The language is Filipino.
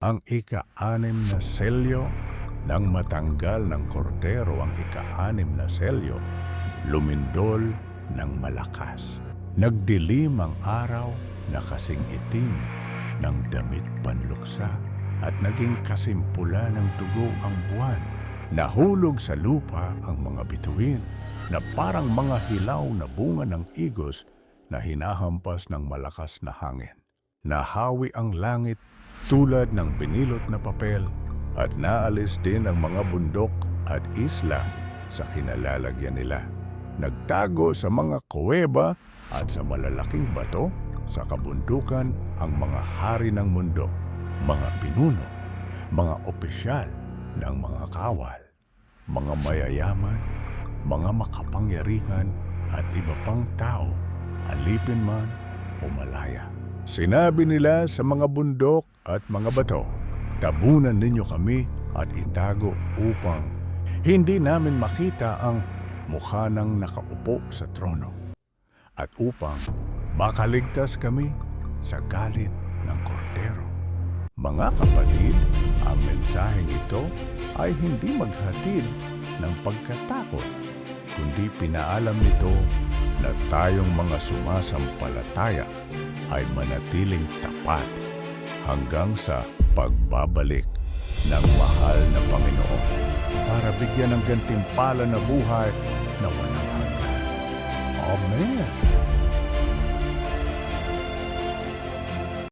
ang ika-anim na selyo nang matanggal ng kordero ang ika-anim na selyo, lumindol ng malakas. Nagdilim ang araw na kasing itim ng damit panluksa at naging kasimpula ng dugo ang buwan. Nahulog sa lupa ang mga bituin na parang mga hilaw na bunga ng igos na hinahampas ng malakas na hangin. Nahawi ang langit tulad ng binilot na papel at naalis din ang mga bundok at isla sa kinalalagyan nila. Nagtago sa mga kuweba at sa malalaking bato sa kabundukan ang mga hari ng mundo, mga pinuno, mga opisyal ng mga kawal, mga mayayaman, mga makapangyarihan at iba pang tao, alipin man o malaya. Sinabi nila sa mga bundok at mga bato, tabunan ninyo kami at itago upang hindi namin makita ang mukha ng nakaupo sa trono at upang makaligtas kami sa galit ng kordero. Mga kapatid, ang mensaheng ito ay hindi maghatid ng pagkatakot, kundi pinaalam nito na tayong mga sumasampalataya ay manatiling tapat hanggang sa pagbabalik ng mahal na Panginoon para bigyan ng gantimpala na buhay na walang hanggan. Amen.